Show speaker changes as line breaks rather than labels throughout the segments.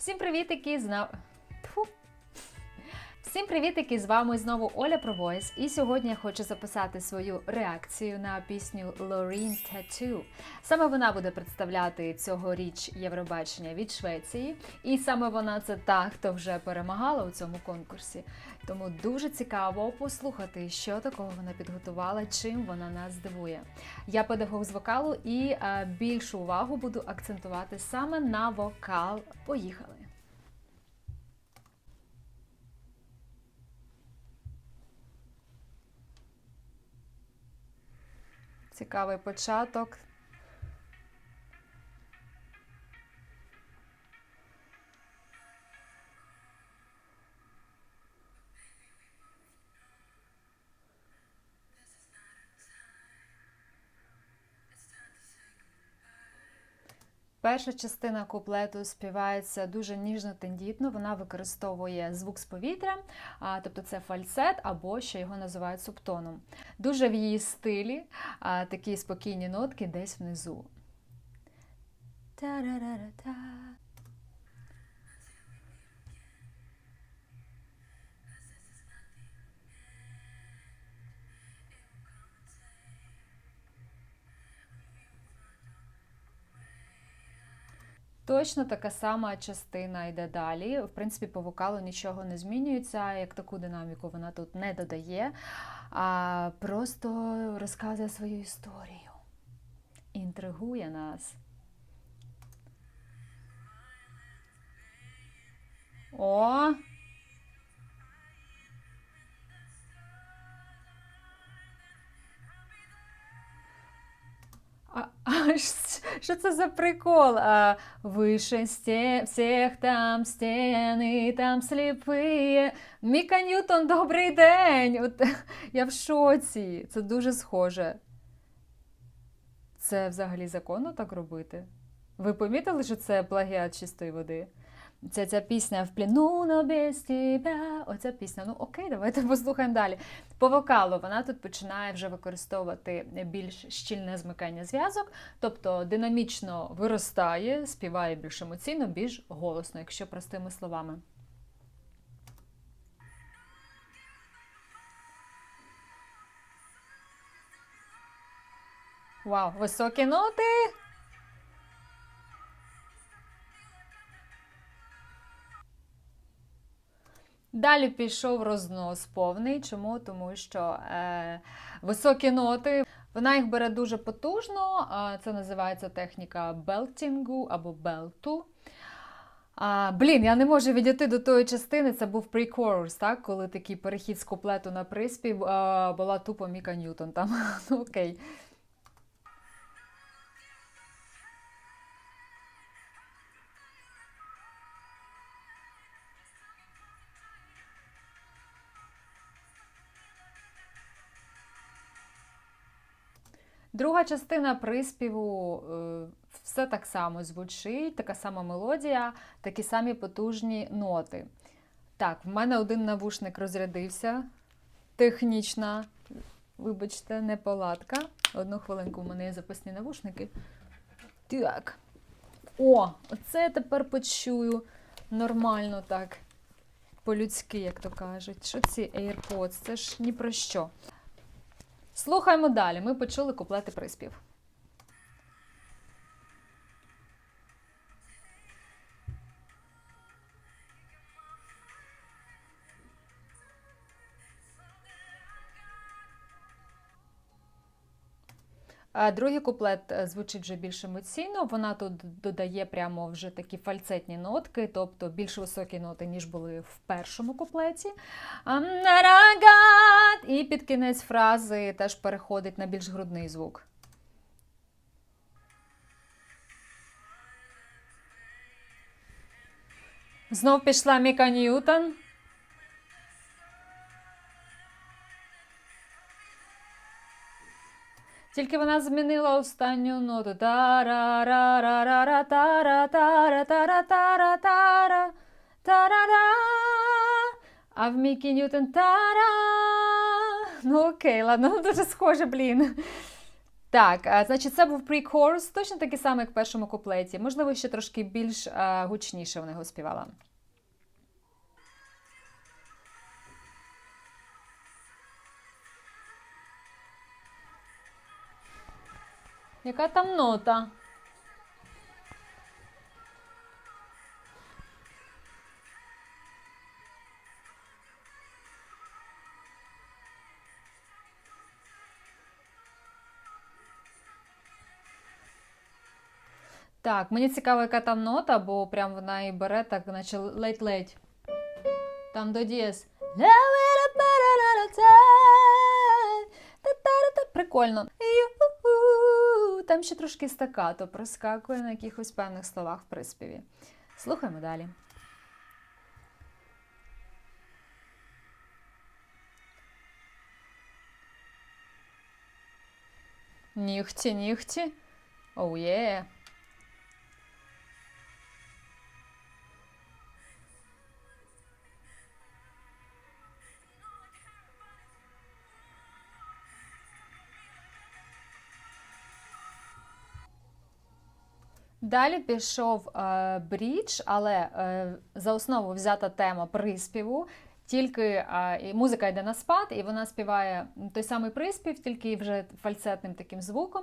Всім привіт, які знав. Тьфу. Всім привітики! З вами знову Оля Провойс. І сьогодні я хочу записати свою реакцію на пісню Loreen Tattoo. Саме вона буде представляти цьогоріч Євробачення від Швеції. І саме вона це та, хто вже перемагала у цьому конкурсі. Тому дуже цікаво послухати, що такого вона підготувала, чим вона нас здивує. Я педагог з вокалу і е, більшу увагу буду акцентувати саме на вокал. Поїхали! Цікавий початок. Перша частина куплету співається дуже ніжно тендітно. Вона використовує звук з повітря, тобто це фальцет або ще його називають субтоном. Дуже в її стилі такі спокійні нотки десь внизу. Та-ра-ра-ра-та. Точно така сама частина йде далі. В принципі, по вокалу нічого не змінюється, як таку динаміку вона тут не додає, а просто розказує свою історію. Інтригує нас. О! А, а що це за прикол? А, выше сте, всіх там стіни, там сліпі. Міка Ньютон, добрий день! От, я в шоці. Це дуже схоже. Це взагалі законно так робити? Ви помітили, що це плагіат чистої води? Ця, ця пісня в плену но без тебя. Оця пісня. Ну окей, давайте послухаємо далі. По вокалу вона тут починає вже використовувати більш щільне змикання зв'язок, тобто динамічно виростає, співає більш емоційно, більш голосно, якщо простими словами. Вау, високі ноти! Далі пішов рознос повний. Чому? Тому що е, високі ноти. Вона їх бере дуже потужно. Це називається техніка белтінгу або белту. А, блін, я не можу відійти до тої частини. Це був pre-chorus, так? Коли такий перехід з куплету на приспів е, була тупо Міка Ньютон. Там ну, окей. Друга частина приспіву е, все так само звучить, така сама мелодія, такі самі потужні ноти. Так, в мене один навушник розрядився. Технічна, вибачте, неполадка. Одну хвилинку, в мене є запасні навушники. Так. О, оце я тепер почую нормально так. По-людськи, як то кажуть. Що ці AirPods? Це ж ні про що. Слухаємо далі. Ми почули куплети приспів. Другий куплет е, звучить вже більш емоційно. Вона тут додає прямо вже такі фальцетні нотки, тобто більш високі ноти, ніж були в першому куплеті. І під кінець фрази теж переходить на більш грудний звук. Знов пішла Міка Ньютон. Тільки вона змінила останню ноту. Тара-ра-ра-ра-ра, тара-тара-тара-тара-тара, тара-ра. А в Мікі Ньютон тара. Ну окей, ладно, ну дуже схоже, блін. Так, а, значить, це був pre-chorus, точно такий самий, як в першому куплеті. Можливо, ще трошки більш а, гучніше вона його співала. Яка там нота? Так, мені цікаво, яка там нота, бо прям вона і бере так, наче ледь-ледь. Там до дієс. Прикольно. Там ще трошки стакато проскакує на якихось певних словах в приспіві. Слухаємо далі. Нігті, нігті. Оу є. Далі пішов е, брідж, але е, за основу взята тема приспіву. Тільки е, музика йде на спад, і вона співає той самий приспів, тільки вже фальцетним таким звуком.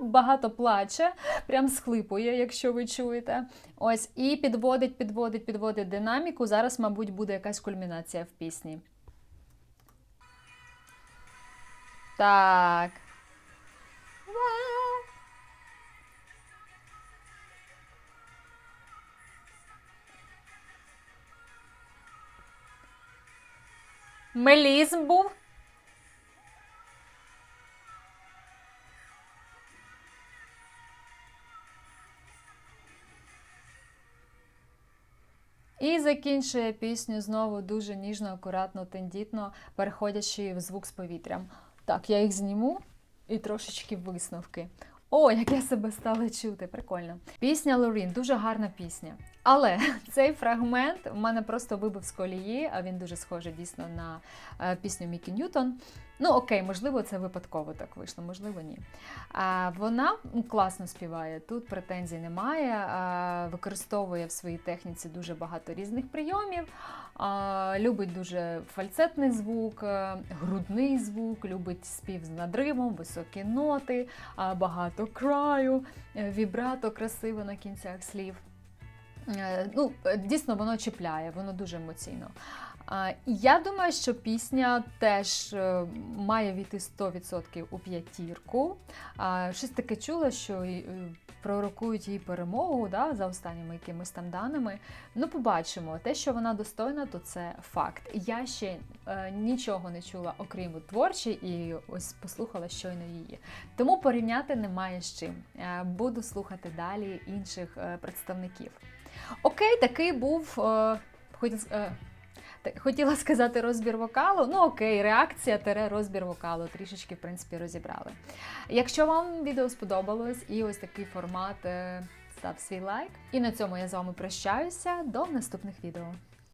Багато плаче, прям схлипує, якщо ви чуєте. Ось, і підводить, підводить, підводить динаміку. Зараз, мабуть, буде якась кульмінація в пісні. Так. Мелізм був. І закінчує пісню знову дуже ніжно, акуратно, тендітно, переходячи в звук з повітрям. Так, я їх зніму і трошечки висновки. О, як я себе стала чути, прикольно. Пісня Лорін, дуже гарна пісня. Але цей фрагмент у мене просто вибив з колії, а він дуже схожий дійсно на е, пісню Мікі Ньютон. Ну окей, можливо, це випадково так вийшло, можливо, ні. А, Вона класно співає, тут претензій немає. А, використовує в своїй техніці дуже багато різних прийомів. А, любить дуже фальцетний звук, е, грудний звук, любить спів з надривом, високі ноти, а, багато краю, е, вібрато красиво на кінцях слів. Е, Ну, дійсно, воно чіпляє, воно дуже емоційно. Я думаю, що пісня теж е, має війти 100% у п'ятірку. Щось таке чула, що е, пророкують їй перемогу да, за останніми якимись там даними. Ну, побачимо. Те, що вона достойна, то це факт. Я ще е, нічого не чула, окрім творчі, і ось послухала щойно її. Тому порівняти немає з чим. Буду слухати далі інших представників. Окей, такий був. Е, Хотіла сказати розбір вокалу. Ну окей, реакція тере розбір вокалу. Трішечки, в принципі, розібрали. Якщо вам відео сподобалось і ось такий формат, е, став свій лайк. І на цьому я з вами прощаюся. До наступних відео.